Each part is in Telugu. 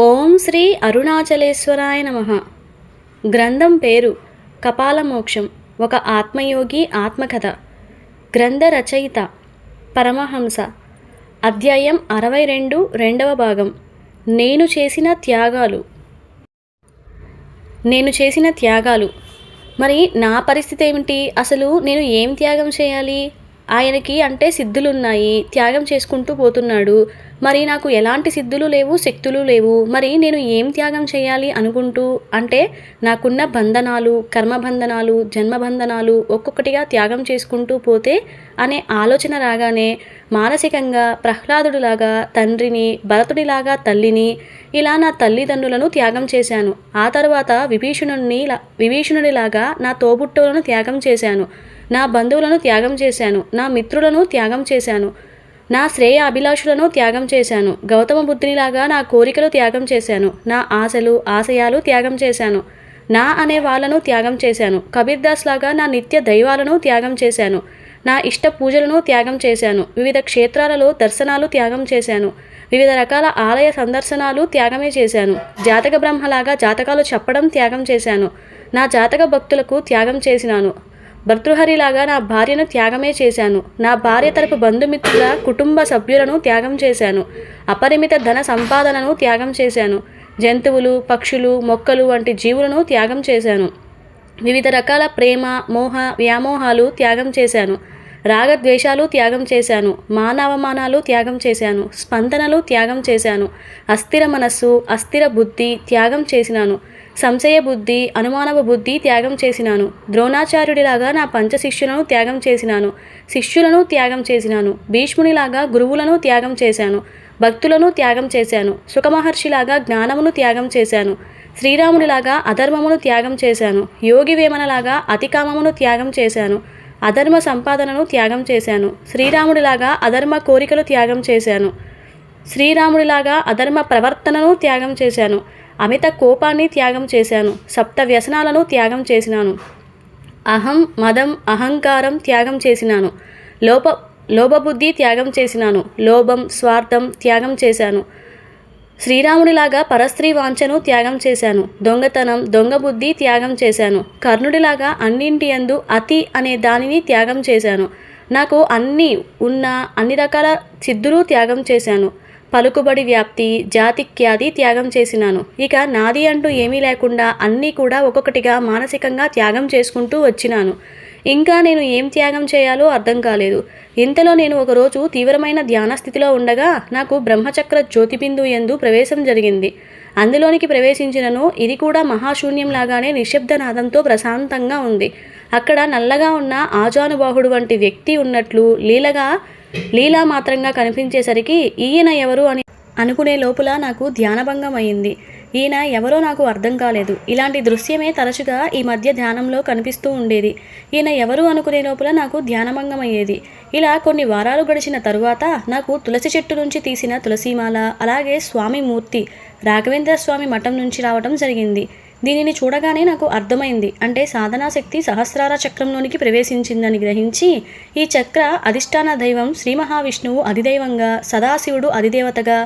ఓం శ్రీ అరుణాచలేశ్వరాయ నమ. గ్రంథం పేరు కపాలమోక్షం ఒక ఆత్మయోగి ఆత్మకథ. గ్రంథ రచయిత పరమహంస. అధ్యాయం అరవై రెండు రెండవ భాగం. నేను చేసిన త్యాగాలు. నేను చేసిన త్యాగాలు. మరి నా పరిస్థితి ఏమిటి? అసలు నేను ఏం త్యాగం చేయాలి? ఆయనకి అంటే సిద్ధులున్నాయి త్యాగం చేసుకుంటూ పోతున్నాడు. మరి నాకు ఎలాంటి సిద్ధులు లేవు శక్తులు లేవు. మరి నేను ఏం త్యాగం చేయాలి అనుకుంటూ అంటే నాకున్న బంధనాలు కర్మబంధనాలు జన్మబంధనాలు ఒక్కొక్కటిగా త్యాగం చేసుకుంటూ పోతే అనే ఆలోచన రాగానే మానసికంగా ప్రహ్లాదుడిలాగా తండ్రిని భరతుడిలాగా తల్లిని ఇలా నా తల్లిదండ్రులను త్యాగం చేశాను. ఆ తర్వాత విభీషణుడిని విభీషణుడిలాగా నా తోబుట్టువులను త్యాగం చేశాను. నా బంధువులను త్యాగం చేశాను నా మిత్రులను త్యాగం చేశాను నా శ్రేయ అభిలాషులను త్యాగం చేశాను గౌతమ బుద్ధునిలాగా నా కోరికలు త్యాగం చేశాను నా ఆశలు ఆశయాలు త్యాగం చేశాను నా అనే వాళ్ళను త్యాగం చేశాను కబీర్ దాస్ లాగా నా నిత్య దైవాలను త్యాగం చేశాను నా ఇష్ట పూజలను త్యాగం చేశాను వివిధ క్షేత్రాలలో దర్శనాలు త్యాగం చేశాను వివిధ రకాల ఆలయ సందర్శనాలు త్యాగమే చేశాను జాతక బ్రహ్మలాగా జాతకాలు చెప్పడం త్యాగం చేశాను నా జాతక భక్తులకు త్యాగం చేసినాను భర్తృహరిలాగా నా భార్యను త్యాగమే చేశాను. నా భార్య తరపు బంధుమిత్రుల కుటుంబ సభ్యులను త్యాగం చేశాను. అపరిమిత ధన సంపాదనను త్యాగం చేశాను. జంతువులు పక్షులు మొక్కలు వంటి జీవులను త్యాగం చేశాను. వివిధ రకాల ప్రేమ మోహ వ్యామోహాలు త్యాగం చేశాను. రాగద్వేషాలు త్యాగం చేశాను. మానవమానాలు త్యాగం చేశాను. స్పందనలు త్యాగం చేశాను. అస్థిర మనస్సు అస్థిర బుద్ధి త్యాగం చేసినాను. సంశయ బుద్ధి అనుమానవ బుద్ధి త్యాగం చేసినాను. ద్రోణాచార్యుడిలాగా నా పంచ శిష్యులను త్యాగం చేసినాను. శిష్యులను త్యాగం చేసినాను. భీష్మునిలాగా గురువులను త్యాగం చేశాను. భక్తులను త్యాగం చేశాను. సుఖమహర్షిలాగా జ్ఞానమును త్యాగం చేశాను. శ్రీరాముడిలాగా అధర్మమును త్యాగం చేశాను. యోగి వేమనలాగా అతికామమును త్యాగం చేశాను. అధర్మ సంపాదనను త్యాగం చేశాను. శ్రీరాముడిలాగా అధర్మ కోరికలు త్యాగం చేశాను. శ్రీరాముడిలాగా అధర్మ ప్రవర్తనను త్యాగం చేశాను. అమిత కోపాన్ని త్యాగం చేశాను. సప్త వ్యసనాలను త్యాగం చేసినాను. అహం మదం అహంకారం త్యాగం చేసినాను. లోప లోభబుద్ధి త్యాగం చేసినాను. లోభం స్వార్థం త్యాగం చేశాను. శ్రీరాముడిలాగా పరస్త్రీ వాంఛను త్యాగం చేశాను. దొంగతనం దొంగ బుద్ధి త్యాగం చేశాను. కర్ణుడిలాగా అన్నింటి యందు అతి అనే దానిని త్యాగం చేశాను. నాకు అన్ని ఉన్న అన్ని రకాల సిద్ధులు త్యాగం చేశాను. పలుకుబడి వ్యాప్తి జాతిఖ్యాతి త్యాగం చేసినాను. ఇక నాది అంటూ ఏమీ లేకుండా అన్నీ కూడా ఒక్కొక్కటిగా మానసికంగా త్యాగం చేసుకుంటూ వచ్చినాను. ఇంకా నేను ఏం త్యాగం చేయాలో అర్థం కాలేదు. ఇంతలో నేను ఒకరోజు తీవ్రమైన ధ్యాన స్థితిలో ఉండగా నాకు బ్రహ్మచక్ర జ్యోతిబిందు ఎందు ప్రవేశం జరిగింది. అందులోనికి ప్రవేశించినను ఇది కూడా మహాశూన్యం లాగానే నిశ్శబ్దనాదంతో ప్రశాంతంగా ఉంది. అక్కడ నల్లగా ఉన్న ఆజానుబాహుడు వంటి వ్యక్తి ఉన్నట్లు లీలగా లీలా మాత్రంగా కనిపించేసరికి ఈయన ఎవరు అని అనుకునే లోపల నాకు ధ్యానభంగం అయింది ఈయన ఎవరో నాకు అర్థం కాలేదు. ఇలాంటి దృశ్యమే తరచుగా ఈ మధ్య ధ్యానంలో కనిపిస్తూ ఉండేది. ఈయన ఎవరు అనుకునే లోపల నాకు ధ్యానభంగం అయ్యేది ఇలా కొన్ని వారాలు గడిచిన తరువాత నాకు తులసి చెట్టు నుంచి తీసిన తులసీమాల అలాగే స్వామి మూర్తి రాఘవేంద్ర స్వామి మఠం నుంచి రావడం జరిగింది. దీనిని చూడగానే నాకు అర్థమైంది. అంటే సాధనా శక్తి సహస్రార చక్రంలోనికి ప్రవేశించిందని గ్రహించి ఈ చక్ర అధిష్టాన దైవం శ్రీ మహావిష్ణువు అధిదైవంగా సదాశివుడు అధిదేవతగా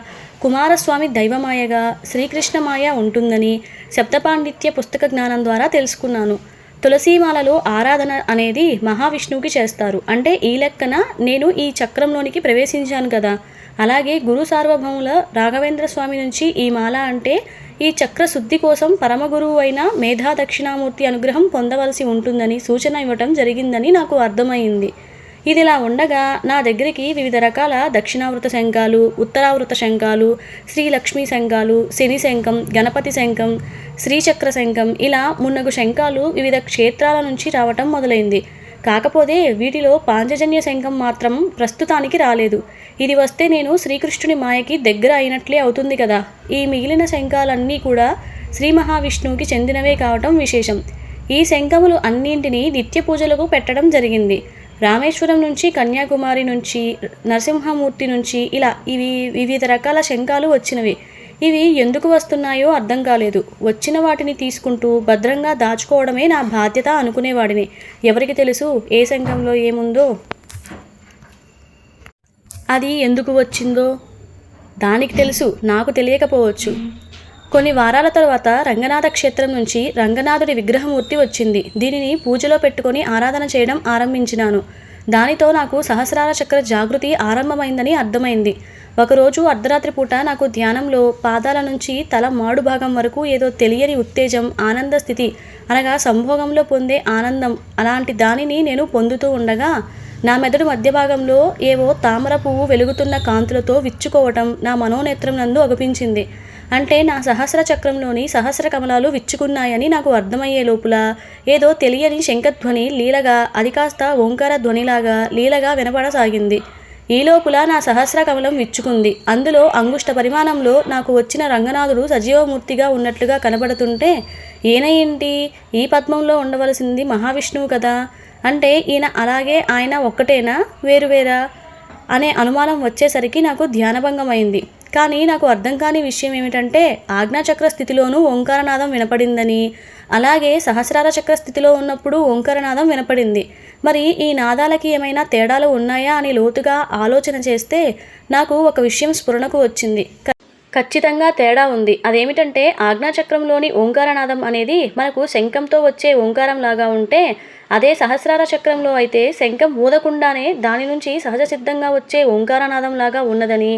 కుమారస్వామి దైవమాయగా శ్రీకృష్ణమాయ ఉంటుందని శబ్దపాండిత్య పుస్తక జ్ఞానం ద్వారా తెలుసుకున్నాను. తులసీమాలలో ఆరాధన అనేది మహావిష్ణువుకి చేస్తారు. అంటే ఈ లెక్కన నేను ఈ చక్రంలోనికి ప్రవేశించాను కదా. అలాగే గురు సార్వభౌముల రాఘవేంద్ర స్వామి నుంచి ఈ మాల అంటే ఈ చక్ర శుద్ధి కోసం పరమగురువు అయిన మేధా దక్షిణామూర్తి అనుగ్రహం పొందవలసి ఉంటుందని సూచన ఇవ్వటం జరిగిందని నాకు అర్థమైంది. ఇదిలా ఉండగా నా దగ్గరికి వివిధ రకాల దక్షిణావృత శంఖాలు ఉత్తరావృత శంఖాలు శ్రీలక్ష్మి శంఖాలు శని శంఖం గణపతి శంఖం శ్రీచక్ర శంఖం ఇలా మున్నగు శంఖాలు వివిధ క్షేత్రాల నుంచి రావటం మొదలైంది. కాకపోతే వీటిలో పాంచజన్య శంఖం మాత్రం ప్రస్తుతానికి రాలేదు. ఇది వస్తే నేను శ్రీకృష్ణుని మాయకి దగ్గర అయినట్లే అవుతుంది కదా. ఈ మిగిలిన శంఖాలన్నీ కూడా శ్రీ మహావిష్ణువుకి చెందినవే కావటం విశేషం. ఈ శంఖములు అన్నింటినీ నిత్య పూజలకు పెట్టడం జరిగింది. రామేశ్వరం నుంచి కన్యాకుమారి నుంచి నరసింహమూర్తి నుంచి ఇలా ఇవి వివిధ రకాల శంఖాలు వచ్చినవి. ఇవి ఎందుకు వస్తున్నాయో అర్థం కాలేదు. వచ్చిన వాటిని తీసుకుంటూ భద్రంగా దాచుకోవడమే నా బాధ్యత అనుకునేవాడిని. ఎవరికి తెలుసు ఏ శంఖంలో ఏముందో? అది ఎందుకు వచ్చిందో? దానికి తెలుసు నాకు తెలియకపోవచ్చు. కొన్ని వారాల తర్వాత రంగనాథ క్షేత్రం నుంచి రంగనాథుడి విగ్రహమూర్తి వచ్చింది. దీనిని పూజలో పెట్టుకొని ఆరాధన చేయడం ఆరంభించినాను. దానితో నాకు సహస్రార చక్ర జాగృతి ఆరంభమైందని అర్థమైంది. ఒకరోజు అర్ధరాత్రి పూట నాకు ధ్యానంలో పాదాల నుంచి తల మాడు భాగం వరకు ఏదో తెలియని ఉత్తేజం ఆనంద స్థితి అనగా సంభోగంలో పొందే ఆనందం అలాంటి దానిని నేను పొందుతూ ఉండగా నా మెదడు మధ్య భాగంలో ఏవో తామర పువ్వు వెలుగుతున్న కాంతులతో విచ్చుకోవటం నా మనోనేత్రం నందు అగుపించింది. అంటే నా సహస్ర చక్రంలోని సహస్ర కమలాలు విచ్చుకున్నాయని నాకు అర్థమయ్యే లోపల ఏదో తెలియని శంఖధ్వని లీలగా అది కాస్త ఓంకార ధ్వనిలాగా లీలగా వినపడసాగింది. ఈ లోపల నా సహస్ర కమలం విచ్చుకుంది. అందులో అంగుష్ట పరిమాణంలో నాకు వచ్చిన రంగనాథుడు సజీవమూర్తిగా ఉన్నట్లుగా కనబడుతుంటే ఈయన ఏంటి? ఈ పద్మంలో ఉండవలసింది మహావిష్ణువు కదా? అంటే ఈయన అలాగే ఆయన ఒక్కటేనా? వేరువేరా అనే అనుమానం వచ్చేసరికి నాకు ధ్యానభంగమైంది. కానీ నాకు అర్థం కాని విషయం ఏమిటంటే ఆజ్ఞాచక్ర స్థితిలోనూ ఓంకారనాదం వినపడిందని అలాగే సహస్రార చక్ర స్థితిలో ఉన్నప్పుడు ఓంకారనాదం వినపడింది. మరి ఈ నాదాలకి ఏమైనా తేడాలు ఉన్నాయా అని లోతుగా ఆలోచన చేస్తే నాకు ఒక విషయం స్ఫురణకు వచ్చింది. క- ఖచ్చితంగా తేడా ఉంది. అదేమిటంటే ఆజ్ఞాచక్రంలోని ఓంకారనాదం అనేది మనకు శంఖంతో వచ్చే ఓంకారం లాగా ఉంటే అదే సహస్రార చక్రంలో అయితే శంఖం ఊదకుండానే దాని నుంచి సహజ సిద్ధంగా వచ్చే ఓంకారనాదం లాగా ఉన్నదని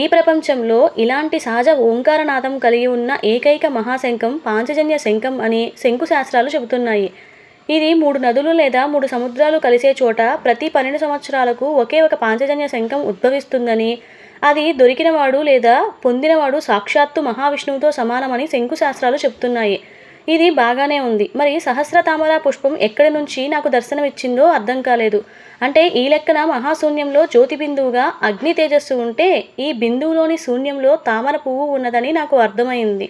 ఈ ప్రపంచంలో ఇలాంటి సహజ ఓంకారనాదం కలిగి ఉన్న ఏకైక మహాశంఖం పాంచజన్య శంఖం అని శంకు శాస్త్రాలు చెబుతున్నాయి. ఇది మూడు నదులు లేదా మూడు సముద్రాలు కలిసే చోట ప్రతి పన్నెండు సంవత్సరాలకు ఒకే ఒక పాంచజన్య శంఖం ఉద్భవిస్తుందని అది దొరికినవాడు లేదా పొందినవాడు సాక్షాత్తు మహావిష్ణువుతో సమానమని శంకుశాస్త్రాలు చెప్తున్నాయి. ఇది బాగానే ఉంది. మరి సహస్ర తామర పుష్పం ఎక్కడి నుంచి నాకు దర్శనమిచ్చిందో అర్థం కాలేదు. అంటే ఈ లెక్కన మహాశూన్యంలో జ్యోతి బిందువుగా అగ్ని తేజస్సు ఉంటే ఈ బిందువులోని శూన్యంలో తామర పువ్వు ఉన్నదని నాకు అర్థమైంది.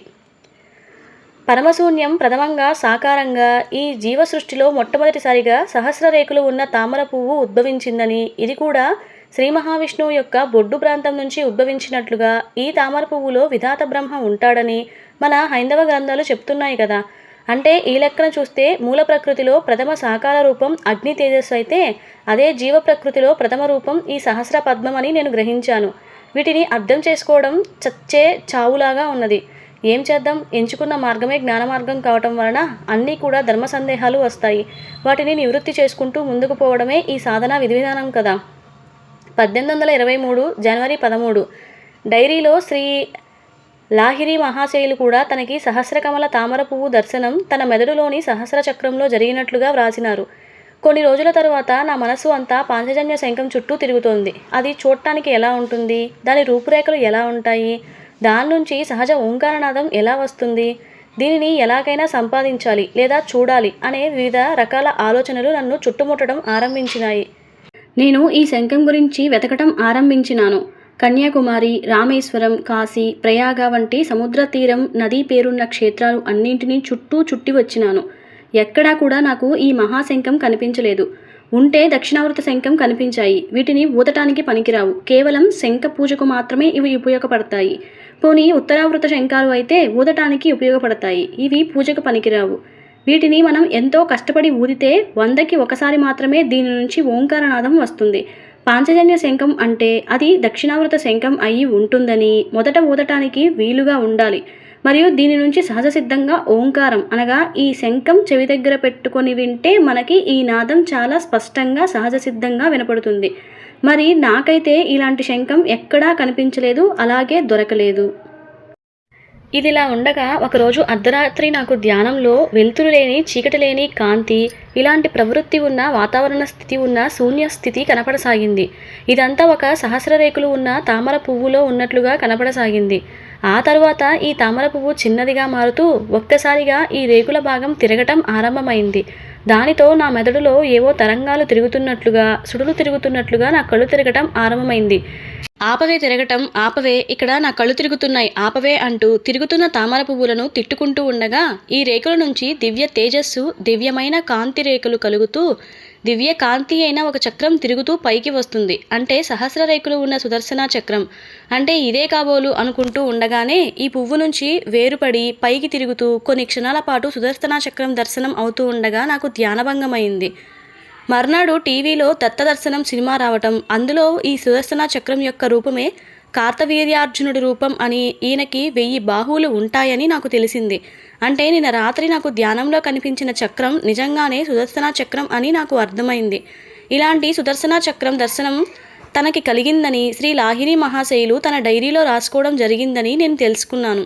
పరమశూన్యం ప్రథమంగా సాకారంగా ఈ జీవ సృష్టిలో మొట్టమొదటిసారిగా సహస్ర రేకులు ఉన్న తామర పువ్వు ఉద్భవించిందని ఇది కూడా శ్రీ మహావిష్ణువు యొక్క బొడ్డు ప్రాంతం నుంచి ఉద్భవించినట్లుగా ఈ తామర పువ్వులో విధాత బ్రహ్మ ఉంటాడని మన హైందవ గ్రంథాలు చెప్తున్నాయి కదా. అంటే ఈ లెక్కన చూస్తే మూల ప్రకృతిలో ప్రథమ సాకార రూపం అగ్ని తేజస్సు అయితే అదే జీవ ప్రకృతిలో ప్రథమ రూపం ఈ సహస్ర పద్మం అని నేను గ్రహించాను. వీటిని అర్థం చేసుకోవడం చచ్చే చావులాగా ఉన్నది. ఏం చేద్దాం? ఎంచుకున్న మార్గమే జ్ఞాన మార్గం కావటం వలన అన్నీ కూడా ధర్మ సందేహాలు వస్తాయి. వాటిని నివృత్తి చేసుకుంటూ ముందుకు పోవడమే ఈ సాధన విధి విధానం కదా. పద్దెనిమిది వందల ఇరవై మూడు జనవరి పదమూడు. డైరీలో శ్రీ లాహిరి మహాశయులు కూడా తనకి సహస్రకమల తామర పువ్వు దర్శనం తన మెదడులోని సహస్ర చక్రంలో జరిగినట్లుగా వ్రాసినారు. కొన్ని రోజుల తరువాత నా మనసు అంతా పాంచజన్య శంఖం చుట్టూ తిరుగుతోంది. అది చూడటానికి ఎలా ఉంటుంది? దాని రూపురేఖలు ఎలా ఉంటాయి? దాని నుంచి సహజ ఓంకారనాదం ఎలా వస్తుంది? దీనిని ఎలాగైనా సంపాదించాలి లేదా చూడాలి అనే వివిధ రకాల ఆలోచనలు నన్ను చుట్టుముట్టడం ఆరంభించినాయి. నేను ఈ శంఖం గురించి వెతకటం ఆరంభించినాను. కన్యాకుమారి రామేశ్వరం కాశీ ప్రయాగ వంటి సముద్ర తీరం నదీ పేరున్న క్షేత్రాలు అన్నింటినీ చుట్టూ చుట్టి వచ్చినాను. ఎక్కడా కూడా నాకు ఈ మహాశంఖం కనిపించలేదు. ఉంటే దక్షిణావృత శంఖం కనిపించాయి. వీటిని ఊదటానికి పనికిరావు. కేవలం శంఖ పూజకు మాత్రమే ఇవి ఉపయోగపడతాయి. పోనీ ఉత్తరావృత శంఖాలు అయితే ఊదటానికి ఉపయోగపడతాయి. ఇవి పూజకు పనికిరావు. వీటిని మనం ఎంతో కష్టపడి ఊదితే వందకి ఒకసారి మాత్రమే దీని నుంచి ఓంకారనాదం వస్తుంది. పాంచజన్య శంఖం అంటే అది దక్షిణావృత శంఖం అయి ఉంటుందని మొదట ఊదటానికి వీలుగా ఉండాలి. మరియు దీని నుంచి సహజ సిద్ధంగా ఓంకారం అనగా ఈ శంఖం చెవి దగ్గర పెట్టుకొని వింటే మనకి ఈ నాదం చాలా స్పష్టంగా సహజ సిద్ధంగా వినపడుతుంది. మరి నాకైతే ఇలాంటి శంఖం ఎక్కడా కనిపించలేదు అలాగే దొరకలేదు. ఇదిలా ఉండగా ఒకరోజు అర్ధరాత్రి నాకు ధ్యానంలో వెలుతురు లేని చీకటి లేని కాంతి ఇలాంటి ప్రవృత్తి ఉన్న వాతావరణ స్థితి ఉన్న శూన్య స్థితి కనపడసాగింది. ఇదంతా ఒక సహస్ర రేకులు ఉన్న తామర పువ్వులో ఉన్నట్లుగా కనపడసాగింది. ఆ తర్వాత ఈ తామర పువ్వు చిన్నదిగా మారుతూ ఒక్కసారిగా ఈ రేకుల భాగం తిరగటం ఆరంభమైంది. దానితో నా మెదడులో ఏవో తరంగాలు తిరుగుతున్నట్లుగా సుడులు తిరుగుతున్నట్లుగా నా కళ్ళు తిరగటం ఆరంభమైంది. ఆపవే తిరగటం ఆపవే ఇక్కడ నా కళ్ళు తిరుగుతున్నాయి ఆపవే అంటూ తిరుగుతున్న తామర పువ్వులను తిట్టుకుంటూ ఉండగా ఈ రేకుల నుంచి దివ్య తేజస్సు దివ్యమైన కాంతి రేకులు కలుగుతూ దివ్య కాంతి అయిన ఒక చక్రం తిరుగుతూ పైకి వస్తుంది. అంటే సహస్ర రేకులు ఉన్న సుదర్శన చక్రం. అంటే ఇదే కాబోలు అనుకుంటూ ఉండగానే ఈ పువ్వు నుంచి వేరుపడి పైకి తిరుగుతూ కొన్ని క్షణాల పాటు సుదర్శన చక్రం దర్శనం అవుతూ ఉండగా నాకు ధ్యానభంగమైంది. మర్నాడు టీవీలో దత్తదర్శనం సినిమా రావటం. అందులో ఈ సుదర్శన చక్రం యొక్క రూపమే కార్తవీర్యార్జునుడి రూపం అని ఈయనకి వెయ్యి బాహువులు ఉంటాయని నాకు తెలిసింది. అంటే నిన్న రాత్రి నాకు ధ్యానంలో కనిపించిన చక్రం నిజంగానే సుదర్శన చక్రం అని నాకు అర్థమైంది. ఇలాంటి సుదర్శన చక్రం దర్శనం తనకి కలిగిందని శ్రీ లాహిరి మహాశైలు తన డైరీలో రాసుకోవడం జరిగిందని నేను తెలుసుకున్నాను.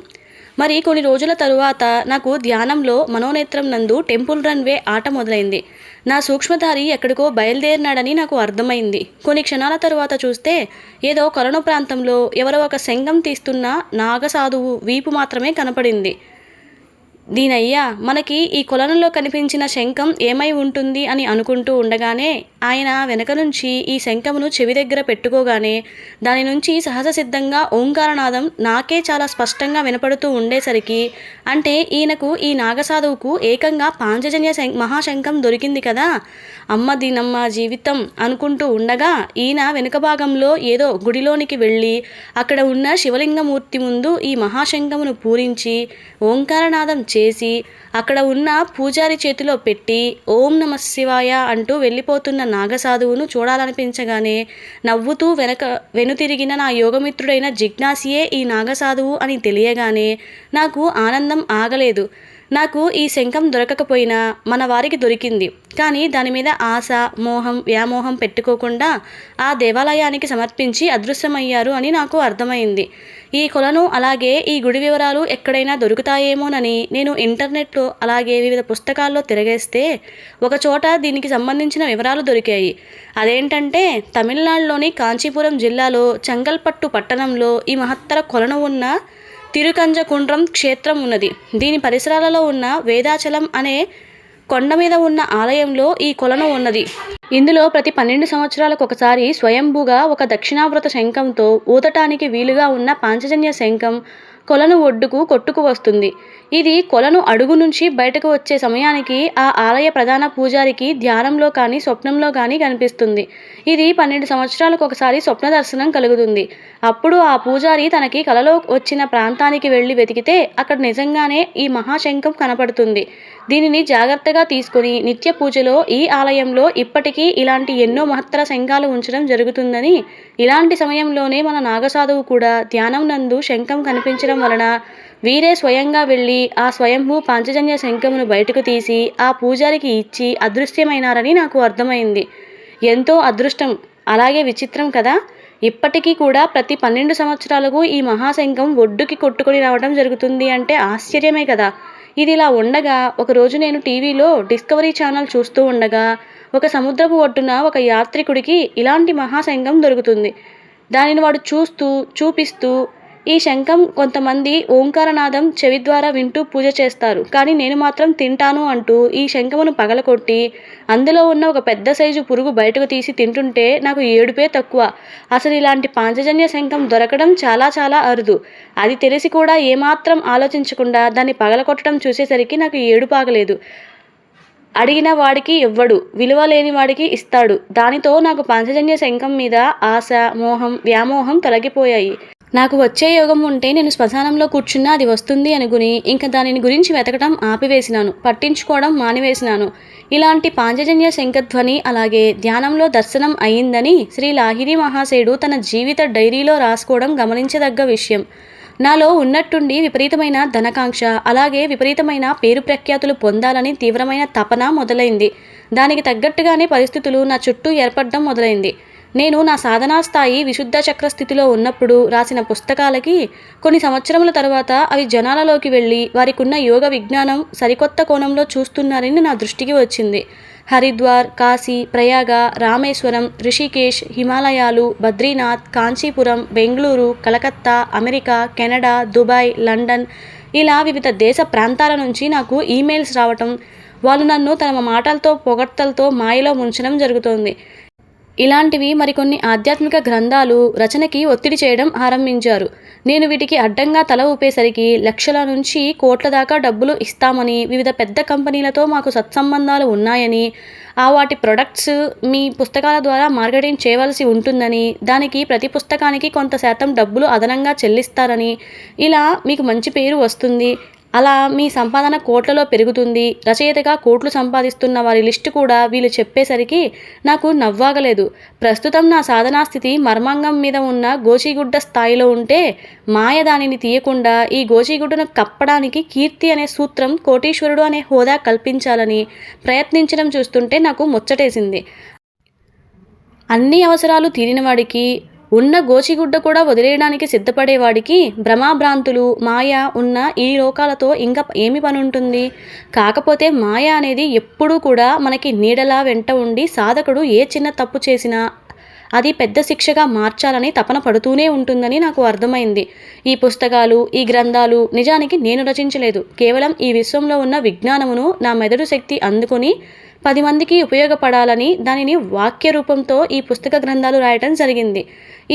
మరి కొన్ని రోజుల తరువాత నాకు ధ్యానంలో మనోనేత్రం నందు టెంపుల్ రన్వే ఆట మొదలైంది. నా సూక్ష్మధారి ఎక్కడికో బయలుదేరినాడని నాకు అర్థమైంది. కొన్ని క్షణాల తరువాత చూస్తే ఏదో కొలను ప్రాంతంలో ఎవరో ఒక శంగం తీస్తున్న నాగసాధువు వీపు మాత్రమే కనపడింది. దీనయ్యా మనకి ఈ కొలనులో కనిపించిన శంఖం ఏమై ఉంటుంది అని అనుకుంటూ ఉండగానే ఆయన వెనక నుంచి ఈ శంఖమును చెవి దగ్గర పెట్టుకోగానే దాని నుంచి సహజ సిద్ధంగా ఓంకారనాదం నాకే చాలా స్పష్టంగా వినపడుతూ ఉండేసరికి అంటే ఈయనకు ఈ నాగసాధువుకు ఏకంగా పాంచజన్య మహాశంఖం దొరికింది కదా? అమ్మ దీనమ్మ జీవితం అనుకుంటూ ఉండగా ఈయన వెనుక భాగంలో ఏదో గుడిలోనికి వెళ్ళి అక్కడ ఉన్న శివలింగమూర్తి ముందు ఈ మహాశంఖమును పూరించి ఓంకారనాదం చేసి అక్కడ ఉన్న పూజారి చేతిలో పెట్టి ఓం నమ శివాయ అంటూ వెళ్ళిపోతున్న నాగసాధువును చూడాలనిపించగానే నవ్వుతూ వెనక వెనుతిరిగిన నా యోగమిత్రుడైన జిజ్ఞాసియే ఈ నాగసాధువు అని తెలియగానే నాకు ఆనందం ఆగలేదు. నాకు ఈ శంఖం దొరకకపోయినా మన వారికి దొరికింది. కానీ దాని మీద ఆశ మోహం వ్యామోహం పెట్టుకోకుండా ఆ దేవాలయానికి సమర్పించి అదృశ్యమయ్యారు అని నాకు అర్థమైంది. ఈ కొలను అలాగే ఈ గుడి వివరాలు ఎక్కడైనా దొరుకుతాయేమోనని నేను ఇంటర్నెట్లో అలాగే వివిధ పుస్తకాల్లో తిరగేస్తే ఒకచోట దీనికి సంబంధించిన వివరాలు దొరికాయి. అదేంటంటే తమిళనాడులోని కాంచీపురం జిల్లాలో చెంగల్పట్టు పట్టణంలో ఈ మహత్తర కొలను ఉన్న తిరుకంజకుండ్రం క్షేత్రం ఉన్నది. దీని పరిసరాలలో ఉన్న వేదాచలం అనే కొండ మీద ఉన్న ఆలయంలో ఈ కొలను ఉన్నది. ఇందులో ప్రతి పన్నెండు సంవత్సరాలకు ఒకసారి స్వయంభూగా ఒక దక్షిణావృత శంఖంతో ఊదటానికి వీలుగా ఉన్న పాంచజన్య శంఖం కొలను ఒడ్డుకు కొట్టుకు వస్తుంది. ఇది కొలను అడుగు నుంచి బయటకు వచ్చే సమయానికి ఆ ఆలయ ప్రధాన పూజారికి ధ్యానంలో కానీ స్వప్నంలో కానీ కనిపిస్తుంది. ఇది పన్నెండు సంవత్సరాలకు ఒకసారి స్వప్న దర్శనం కలుగుతుంది. అప్పుడు ఆ పూజారి తనకి కలలో వచ్చిన ప్రాంతానికి వెళ్ళి వెతికితే అక్కడ నిజంగానే ఈ మహాశంఖం కనపడుతుంది. దీనిని జాగ్రత్తగా తీసుకొని నిత్య పూజలో ఈ ఆలయంలో ఇప్పటికీ ఇలాంటి ఎన్నో మహత్తర శంఖాలు ఉంచడం జరుగుతుందని ఇలాంటి సమయంలోనే మన నాగసాధువు కూడా ధ్యానం నందు శంఖం కనిపించడం వలన వీరే స్వయంగా వెళ్ళి ఆ స్వయంభూ పాంచజన్య శంఖమును బయటకు తీసి ఆ పూజారికి ఇచ్చి అదృశ్యమైనారని నాకు అర్థమైంది. ఎంతో అదృష్టం అలాగే విచిత్రం కదా! ఇప్పటికీ కూడా ప్రతి పన్నెండు సంవత్సరాలకు ఈ మహాశంఖం ఒడ్డుకి కొట్టుకొని రావడం జరుగుతుంది అంటే ఆశ్చర్యమే కదా! ఇది ఇలా ఉండగా ఒకరోజు నేను టీవీలో డిస్కవరీ ఛానల్ చూస్తూ ఉండగా ఒక సముద్రపు ఒడ్డున ఒక యాత్రికుడికి ఇలాంటి మహాసంఘం దొరుకుతుంది. దానిని వాడు చూస్తూ చూపిస్తూ ఈ శంఖం కొంతమంది ఓంకారనాదం చెవి ద్వారా వింటూ పూజ చేస్తారు. కానీ నేను మాత్రం తింటాను అంటూ ఈ శంఖమును పగలకొట్టి అందులో ఉన్న ఒక పెద్ద సైజు పురుగు బయటకు తీసి తింటుంటే నాకు ఏడుపే తక్కువ. అసలు ఇలాంటి పాంచజన్య శంఖం దొరకడం చాలా చాలా అరుదు. అది తెలిసి కూడా ఏమాత్రం ఆలోచించకుండా దాన్ని పగలకొట్టడం చూసేసరికి నాకు ఏడుపాగలేదు అడిగిన వాడికి ఇవ్వడు విలువ లేని వాడికి ఇస్తాడు. దానితో నాకు పాంచజన్య శంఖం మీద ఆశ మోహం వ్యామోహం తొలగిపోయాయి. నాకు వచ్చే యోగం ఉంటే నేను శ్మశానంలో కూర్చున్నా అది వస్తుంది అనుకుని ఇంకా దానిని గురించి వెతకడం ఆపివేసినాను పట్టించుకోవడం మానివేసినాను. ఇలాంటి పాంచజన్య శంఖధ్వని అలాగే ధ్యానంలో దర్శనం అయిందని శ్రీ లాహిరి మహాశయుడు తన జీవిత డైరీలో రాసుకోవడం గమనించదగ్గ విషయం. నాలో ఉన్నట్టుండి విపరీతమైన ధనకాంక్ష అలాగే విపరీతమైన పేరు ప్రఖ్యాతులు పొందాలని తీవ్రమైన తపన మొదలైంది. దానికి తగ్గట్టుగానే పరిస్థితులు నా చుట్టూ ఏర్పడడం మొదలైంది. నేను నా సాధనా స్థాయి విశుద్ధ చక్ర స్థితిలో ఉన్నప్పుడు రాసిన పుస్తకాలకి కొన్ని సంవత్సరముల తర్వాత అవి జనాలలోకి వెళ్ళి వారికున్న యోగ విజ్ఞానం సరికొత్త కోణంలో చూస్తున్నారని నా దృష్టికి వచ్చింది. హరిద్వార్ కాశీ ప్రయాగ రామేశ్వరం రిషికేష్ హిమాలయాలు Badrinath Kanchipuram Bengaluru Calcutta America Canada Dubai London ఇలా వివిధ దేశ ప్రాంతాల నుంచి నాకు ఈమెయిల్స్ రావటం వాళ్ళు నన్ను తమ మాటలతో పొగడ్తలతో మాయలో ముంచడం జరుగుతోంది. ఇలాంటివి మరికొన్ని ఆధ్యాత్మిక గ్రంథాలు రచనకి ఒత్తిడి చేయడం ఆరంభించారు. నేను వీటికి అడ్డంగా తల ఊపేసరికి లక్షల నుంచి కోట్ల దాకా డబ్బులు ఇస్తామని వివిధ పెద్ద కంపెనీలతో మాకు సత్సంబంధాలు ఉన్నాయని ఆ వాటి ప్రొడక్ట్స్ మీ పుస్తకాల ద్వారా మార్కెటింగ్ చేయవలసి ఉంటుందని దానికి ప్రతి పుస్తకానికి కొంత శాతం డబ్బులు అదనంగా చెల్లిస్తారని ఇలా మీకు మంచి పేరు వస్తుంది. అలా మీ సంపాదన కోట్లలో పెరుగుతుంది. రచయితగా కోట్లు సంపాదిస్తున్న వారి లిస్టు కూడా వీళ్ళు చెప్పేసరికి నాకు నవ్వాగలేదు. ప్రస్తుతం నా సాధనా స్థితి మర్మాంగం మీద ఉన్న గోచిగుడ్డ స్థాయిలో ఉంటే మాయ దానిని తీయకుండా ఈ గోచిగుడ్డను కప్పడానికి కీర్తి అనే సూత్రం కోటీశ్వరుడు అనే హోదా కల్పించాలని ప్రయత్నించడం చూస్తుంటే నాకు ముచ్చటేసింది. అన్ని అవసరాలు తీరినవాడికి ఉన్న గోచిగుడ్డ కూడా వదిలేయడానికి సిద్ధపడేవాడికి భ్రమాభ్రాంతులు మాయ ఉన్న ఈ లోకాలతో ఇంకా ఏమి పని ఉంటుంది కాకపోతే మాయ అనేది ఎప్పుడూ కూడా మనకి నీడలా వెంట ఉండి సాధకుడు ఏ చిన్న తప్పు చేసినా అది పెద్ద శిక్షగా మార్చాలని తపన పడుతూనే ఉంటుందని నాకు అర్థమైంది. ఈ పుస్తకాలు ఈ గ్రంథాలు నిజానికి నేను రచించలేదు. కేవలం ఈ విశ్వంలో ఉన్న విజ్ఞానమును నా మెదడు శక్తి అందుకొని పది మందికి ఉపయోగపడాలని దానిని వాక్య రూపంతో ఈ పుస్తక గ్రంథాలు రాయటం జరిగింది.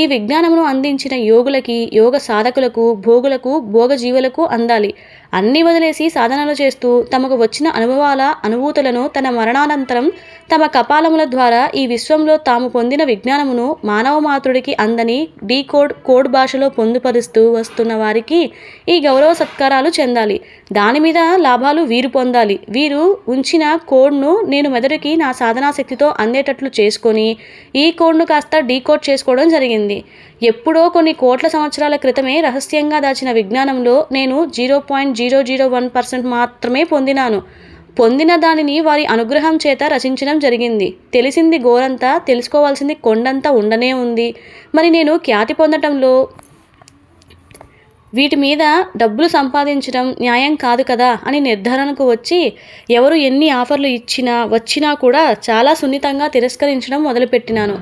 ఈ విజ్ఞానమును అందించిన యోగులకి యోగ సాధకులకు భోగులకు భోగజీవులకు అందాలి. అన్ని వదిలేసి సాధనలు చేస్తూ తమకు వచ్చిన అనుభవాల అనుభూతులను తన మరణానంతరం తమ కపాలముల ద్వారా ఈ విశ్వంలో తాము పొందిన విజ్ఞానమును మానవ మాతృడికి అందని డీకోడ్ కోడ్ భాషలో పొందుపరుస్తూ వస్తున్న వారికి ఈ గౌరవ సత్కారాలు చెందాలి. దాని మీద లాభాలు వీరు పొందాలి. వీరు ఉంచిన కోడ్ను నేను మెదడుకి నా సాధనా శక్తితో అందేటట్లు చేసుకొని ఈ కోడ్ను కాస్త డీకోడ్ చేసుకోవడం జరిగింది. ఎప్పుడో కొన్ని కోట్ల సంవత్సరాల క్రితమే రహస్యంగా దాచిన విజ్ఞానంలో నేను zero point zero zero one percent మాత్రమే పొందినాను. పొందిన దానిని వారి అనుగ్రహం చేత రచించడం జరిగింది. తెలిసింది గోరంతా తెలుసుకోవాల్సింది కొండంతా ఉండనే ఉంది. మరి నేను ఖ్యాతి పొందటంలో వీటి మీద డబ్బులు సంపాదించడం న్యాయం కాదు కదా అని నిర్ధారణకు వచ్చి ఎవరు ఎన్ని ఆఫర్లు ఇచ్చినా వచ్చినా కూడా చాలా సున్నితంగా తిరస్కరించడం మొదలుపెట్టినాను.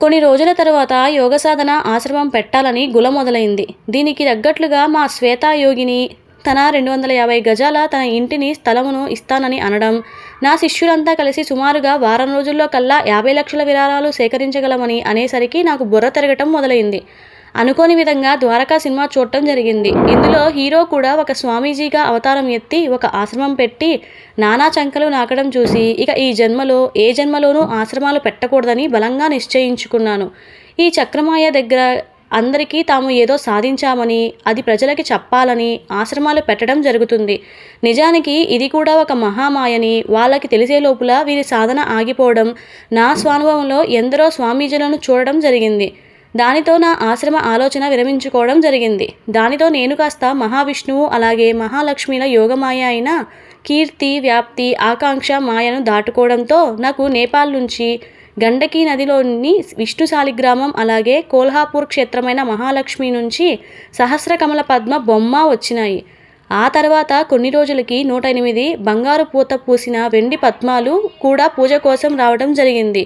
కొన్ని రోజుల తర్వాత యోగ సాధన ఆశ్రమం పెట్టాలని గుల మొదలైంది. దీనికి తగ్గట్లుగా మా శ్వేతాయోగిని తన రెండు వందల యాభై గజాల తన ఇంటిని స్థలమును ఇస్తానని అనడం. నా శిష్యులంతా కలిసి సుమారుగా వారం రోజుల్లో కల్లా యాభై లక్షల విరాళాలు సేకరించగలమని అనేసరికి నాకు బుర్ర తిరగటం మొదలైంది. అనుకోని విధంగా ద్వారకా సినిమా చూడటం జరిగింది. ఇందులో హీరో కూడా ఒక స్వామీజీగా అవతారం ఎత్తి ఒక ఆశ్రమం పెట్టి నానా చంకలు నాకడం చూసి ఇక ఈ జన్మలో ఏ జన్మలోనూ ఆశ్రమాలు పెట్టకూడదని బలంగా నిశ్చయించుకున్నాను. ఈ చక్రమాయ దగ్గర అందరికీ తాము ఏదో సాధించామని అది ప్రజలకి చెప్పాలని ఆశ్రమాలు పెట్టడం జరుగుతుంది. నిజానికి ఇది కూడా ఒక మహామాయని వాళ్ళకి తెలిసే లోపల వీరి సాధన ఆగిపోవడం నా స్వానుభవంలో ఎందరో స్వామీజీలను చూడడం జరిగింది. దానితో నా ఆశ్రమ ఆలోచన విరమించుకోవడం జరిగింది. దానితో నేను కాస్త మహావిష్ణువు అలాగే మహాలక్ష్మిల యోగమాయ అయిన కీర్తి వ్యాప్తి ఆకాంక్ష మాయను దాటుకోవడంతో నాకు నేపాల్ నుంచి గండకీ నదిలోని విష్ణు శాలిగ్రామం అలాగే కోల్హాపూర్ క్షేత్రమైన మహాలక్ష్మి నుంచి సహస్రకమల పద్మ బొమ్మ వచ్చినాయి. ఆ తర్వాత కొన్ని రోజులకి నూట ఎనిమిది బంగారు పూత పూసిన వెండి పద్మాలు కూడా పూజ కోసం రావడం జరిగింది.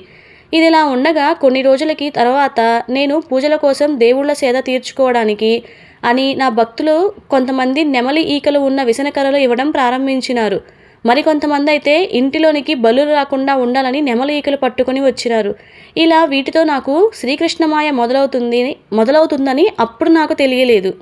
ఇదిలా ఉండగా కొన్ని రోజులకి తర్వాత నేను పూజల కోసం దేవుళ్ళ సేద తీర్చుకోవడానికి అని నా భక్తులు కొంతమంది నెమలి ఈకలు ఉన్న విసనకరలు ఇవ్వడం ప్రారంభించినారు. మరికొంతమంది అయితే ఇంటిలోనికి బలులు రాకుండా ఉండాలని నెమల ఈకలు పట్టుకొని వచ్చినారు. ఇలా వీటితో నాకు శ్రీకృష్ణమాయ మొదలవుతుంది మొదలవుతుందని అప్పుడు నాకు తెలియలేదు.